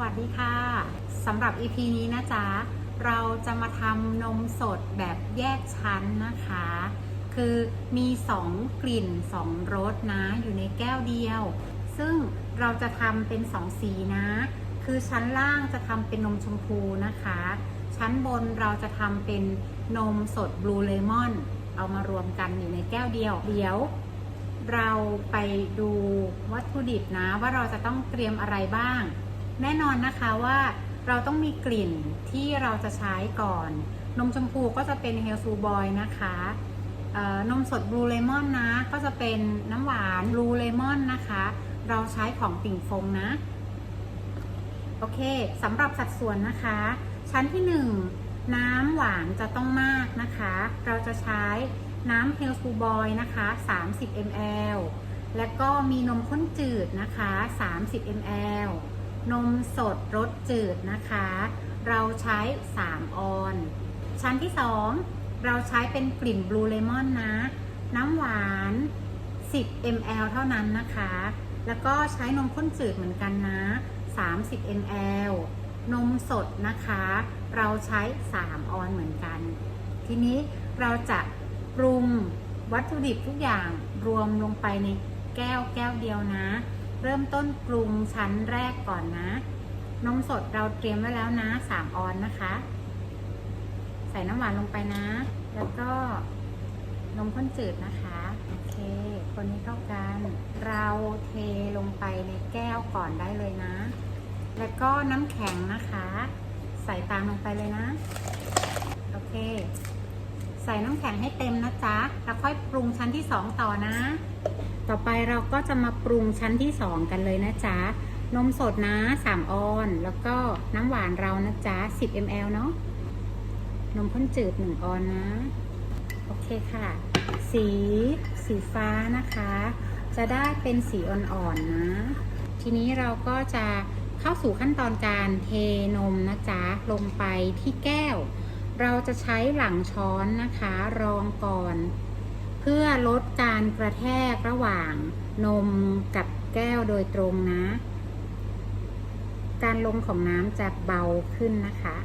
วัสดีค่ะสำหรับ EP นี้นะจ๊ะ เราจะมาทำนมสดแบบแยกชั้นนะคะ คือมี 2 กลิ่น 2รสนะอยู่ในแก้วเดียว ซึ่งเราจะทำเป็น 2 สีนะ คือชั้นล่างจะทำเป็นนมชมพูนะคะ ชั้นบนเราจะทำเป็นนมสดบลูเลมอน เอามารวมกันอยู่ในแก้วเดียว เดี๋ยวเราไปดูวัตถุดิบนะว่าเราจะต้องเตรียมอะไรบ้าง แน่นอนนะคะว่าเราต้องมีกลิ่นที่เราจะใช้ก่อน นมชมพูก็จะเป็นเฮลซูบอยนะคะนมสดบลูเลมอนนะ ก็จะเป็นน้ำหวานบลูเลมอนนะคะ เราใช้ของติ่งฟงนะ โอเคสำหรับสัดส่วนนะคะ ชั้นที่ 1 น้ำหวานจะต้องมากนะคะ เราจะใช้น้ำเฮลซูบอยนะคะ 30 ml และก็มีนมข้นจืดนะคะ 30 ml นมสดรสจืดนะคะ เราใช้ 3 ออน ชั้นที่ 2 เราใช้เป็นกลิ่นบลูเลมอนนะ น้ำหวาน 10 ml เท่านั้นนะคะ แล้วก็ใช้นมข้นจืดเหมือนกันนะ 30 ml นมสดนะคะ เราใช้ 3 ออนเหมือนกัน ทีนี้เราจะปรุงวัตถุดิบทุกอย่างรวมลงไปในแก้วแก้วเดียวนะ เริ่มต้นปรุงชั้นแรกก่อนนะ นมสดเราเตรียมไว้แล้วนะ3ออนนะคะ ใส่น้ำหวานลงไปนะ แล้วก็นมข้นจืดนะคะ โอเค คนนี้เข้ากัน เราเทลงไปในแก้วก่อนได้เลยนะ แล้วก็น้ำแข็งนะคะ ใส่ตามลงไปเลยนะ โอเค ใส่น้ำแข็งให้เต็มนะจ๊ะ แล้วค่อยปรุงชั้นที่2ต่อนะ ต่อไปเราก็จะมาปรุงชั้นที่ 2 กันเลยนะจ๊ะ นมสดนะ 3 ออน แล้วก็น้ำหวานเรานะจ๊ะ 10 ml เนาะ นมข้นจืด 1 ออนนะ โอเคค่ะ สีสีฟ้านะคะ จะได้เป็นสีอ่อนๆนะทีนี้เราก็จะเข้าสู่ขั้นตอนการเทนมนะจ๊ะ ลงไปที่แก้ว เราจะใช้หลังช้อนนะคะ รองก่อน พื่อลดการกระแทกระหว่างนมกับแก้วโดยตรงนะ การลงของน้ำจะเบาขึ้นนะคะ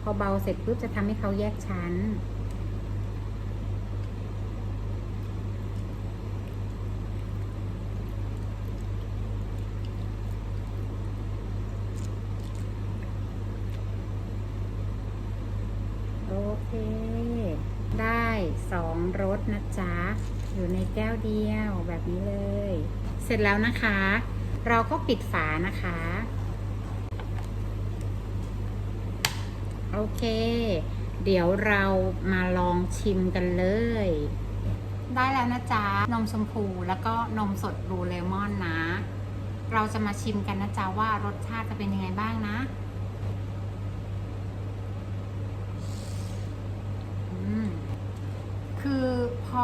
พอเบาเสร็จปุ๊บจะทำให้เขาแยกชั้น โอเค ได้สองรสนะจ๊ะ อยู่ในแก้วเดียวแบบนี้เลย เสร็จแล้วนะคะ เราก็ปิดฝานะคะ โอเค เดี๋ยวเรามาลองชิมกันเลย ได้แล้วนะจ๊ะ นมชมพูแล้วก็นมสดบลูเลมอนนะ เราจะมาชิมกันนะจ๊ะว่ารสชาติจะเป็นยังไงบ้างนะคือ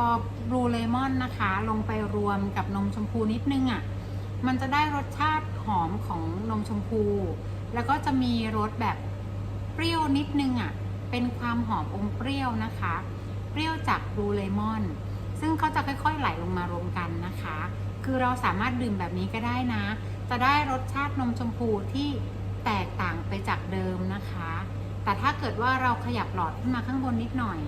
อบลูเลมอนนะคะ ลงไปรวมกับนมชมพูนิดนึงอะ่ะ มันจะได้รสชาติหอมของนมชมพู แล้วก็จะมีรสแบบเปรี้ยวนิดนึงอะ่ะ เป็นความหอมอมเปรี้ยวนะคะ เปรี้ยวจากบลูเลมอน ซึ่งเขาจะค่อยๆไหลลงมารวมกันนะคะ คือเราสามารถดื่มแบบนี้ก็ได้นะ จะได้รสชาตินมชมพูที่แตกต่างไปจากเดิมนะคะ แต่ถ้าเกิดว่าเราขยับหลอดขึ้นมาข้างบนนิดหน่อย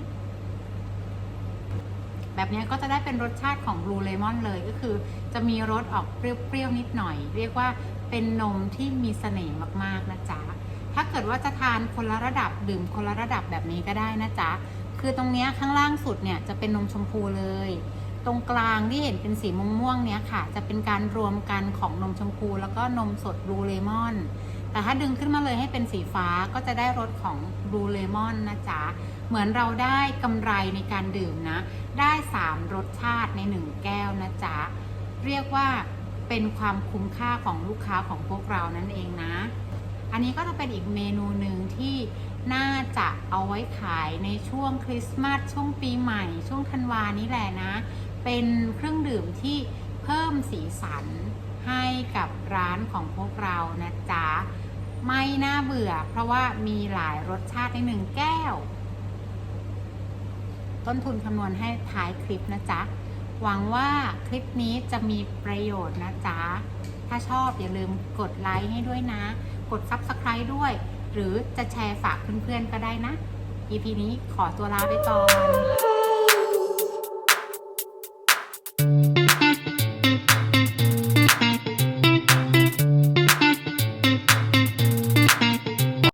แบบนี้ก็จะได้เป็นรสชาติของบลูเลมอนเลยก็คือ จะมีรสออกเปรี้ยวๆนิดหน่อย เรียกว่าเป็นนมที่มีเสน่ห์มากๆนะจ๊ะถ้าเกิดว่าจะทานคนละระดับดื่มคนละระดับแบบนี้ก็ได้นะจ๊ะคือตรงนี้ข้างล่างสุดเนี่ยจะเป็นนมชมพูเลย ตรงกลางที่เห็นเป็นสีม่วงๆเนี้ยค่ะ จะเป็นการรวมกันของนมชมพู แล้วก็นมสดบลูเลมอน แต่ถ้าดึงขึ้นมาเลยให้เป็นสีฟ้าก็จะได้รสของบลูเลมอนนะจ๊ะ เหมือนเราได้กำไรในการดื่มนะ ได้ 3 รสชาติใน 1 แก้วนะจ๊ะ เรียกว่าเป็นความคุ้มค่าของลูกค้าของพวกเรานั่นเองนะ อันนี้ก็จะเป็นอีกเมนูหนึ่งที่น่าจะเอาไว้ขายในช่วงคริสต์มาสช่วงปีใหม่ ช่วงธันวานี้แหละนะ เป็นเครื่องดื่มที่เพิ่มสีสันให้กับร้านของพวกเรานะจ๊ะ ไม่น่าเบื่อ เพราะว่ามีหลายรสชาติในหนึ่งแก้ว ต้นทุนคำนวณให้ท้ายคลิปนะจ๊ะ หวังว่าคลิปนี้จะมีประโยชน์นะจ๊ะ ถ้าชอบอย่าลืมกดไลค์ให้ด้วยนะ กด Subscribe ด้วย หรือจะแชร์ฝากเพื่อนๆก็ได้นะ EP นี้ขอตัวลาไปก่อน